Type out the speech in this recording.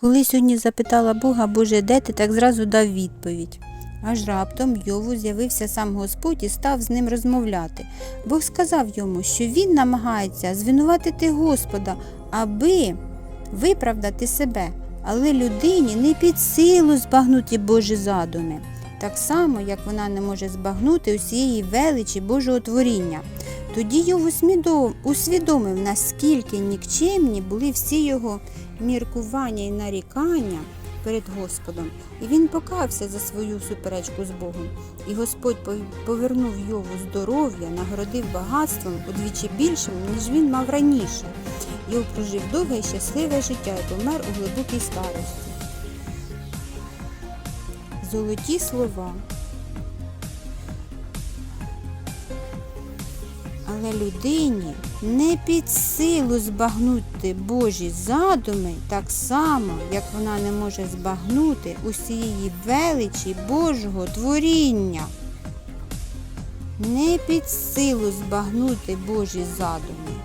Коли сьогодні запитала Бога, Боже, де ти, так зразу дав відповідь. Аж раптом Йову з'явився сам Господь і став з ним розмовляти. Бог сказав йому, що він намагається звинуватити Господа, аби виправдати себе, але людині не під силу збагнути Божі задуми, так само, як вона не може збагнути усієї величі Божого творіння. Тоді усмідом- усвідомив, наскільки нікчемні були всі його міркування і нарікання перед Господом, і він покався за свою суперечку з Богом. І Господь повернув Йову здоров'я, нагородив багатством удвічі більшим, ніж він мав раніше. Йов прожив довге і щасливе життя і помер у глибокій старості. Золоті слова. Але людині не під силу збагнути Божі задуми так само, як вона не може збагнути усієї величі Божого творіння. Не під силу збагнути Божі задуми.